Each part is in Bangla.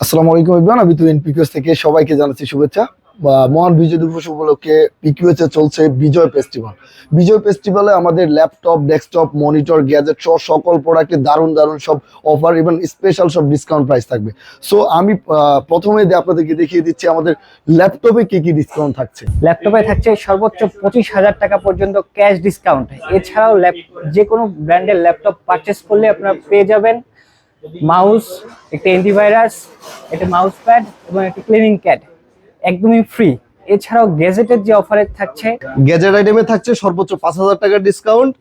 আসসালামু আলাইকুম ইবরান আমি তুই পিকিউএস থেকে সবাইকে জানাচ্ছি শুভেচ্ছা। মহান বিজয় দিবস উপলক্ষে পিকিউএস চলছে বিজয় ফেস্টিভ্যাল বিজয় ফেস্টিভ্যালে আমাদের ল্যাপটপ ডেস্কটপ মনিটর গ্যাজেট সহ সকল প্রোডাক্টে দারুণ দারুণ সব অফার এবং স্পেশাল সব ডিসকাউন্ট প্রাইস থাকবে। সো আমি প্রথমে আপনাদেরকে দেখিয়ে দিচ্ছি, আমাদের ল্যাপটপে কি কি ডিসকাউন্ট থাকছে? ল্যাপটপে থাকছে সর্বোচ্চ পঁচিশ হাজার টাকা পর্যন্ত ক্যাশ ডিসকাউন্ট এছাড়াও যে কোনো ব্র্যান্ডের ল্যাপটপ পারচেস করলে আপনারা পেয়ে যাবেন মাউস, একটি অ্যান্টিভাইরাস একটা মাউস প্যাড এবং একটা ক্লিনিং ক্যাড একদমই ফ্রি এছাড়াও গ্যাজেটের যে অফারে থাকছে গ্যাজেট আইটেমে থাকছে সর্বোচ্চ পাঁচ হাজার টাকার ডিসকাউন্ট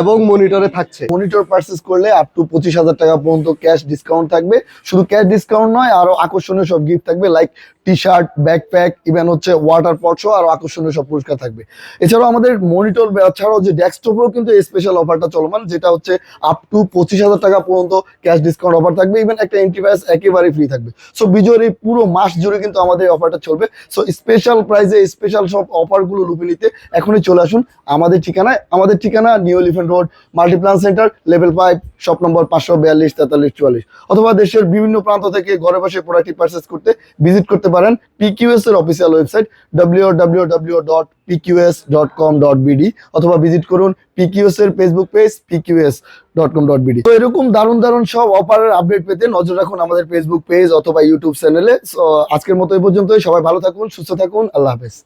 এবং মনিটরে থাকছে। মনিটর পারচেস করলে আপ টু পঁচিশ হাজার টাকা পর্যন্ত ক্যাশ ডিসকাউন্ট থাকবে। শুধু ক্যাশ ডিসকাউন্ট নয়, আরও আকর্ষণীয় সব গিফট থাকবে like T shirt backpack even হচ্ছে ওয়াটার পট সহ আরও আকর্ষণীয় সব পুরস্কার থাকবে। এছাড়াও আমাদের মনিটর ছাড়াও যে ডেস্কটপেও কিন্তু স্পেশাল অফারটা চলমান, যেটা হচ্ছে আপ টু পঁচিশ হাজার টাকা পর্যন্ত ক্যাশ ডিসকাউন্ট অফার থাকবে ইভেন একটা এন্টিভাইরাস একেবারে ফ্রি থাকবে। সো বিজয়ের এই পুরো মাস জুড়ে কিন্তু আমাদের অফারটা চলবে। সো স্পেশাল প্রাইজে স্পেশাল সব অফারগুলো লুপে নিতে এখনই চলে আসুন আমাদের ঠিকানায়। আমাদের ঠিকানা New Elephant Road Multiplan Center level five shop number পাঁচশো বিয়াল্লিশ, তেতাল্লিশ, চুয়াল্লিশ। অথবা দেশের বিভিন্ন প্রান্ত থেকে ঘরে বসে প্রোডাক্টটি পারচেস করতে ভিজিট করতে পারেন পিকিউএস এর official website W dot PQS dot com dot BD অথবা ভিজিট করুন পিকিউএস এর Facebook page PQS dot com dot BD তো এরকম দারুণ দারুণ সব অফারের আপডেট পেতে নজর রাখুন আমাদের ফেসবুক পেজ অথবা ইউটিউব চ্যানেলে আজকের মতো এই পর্যন্তই। সবাই ভালো থাকুন, সুস্থ থাকুন। আল্লাহ হাফেজ।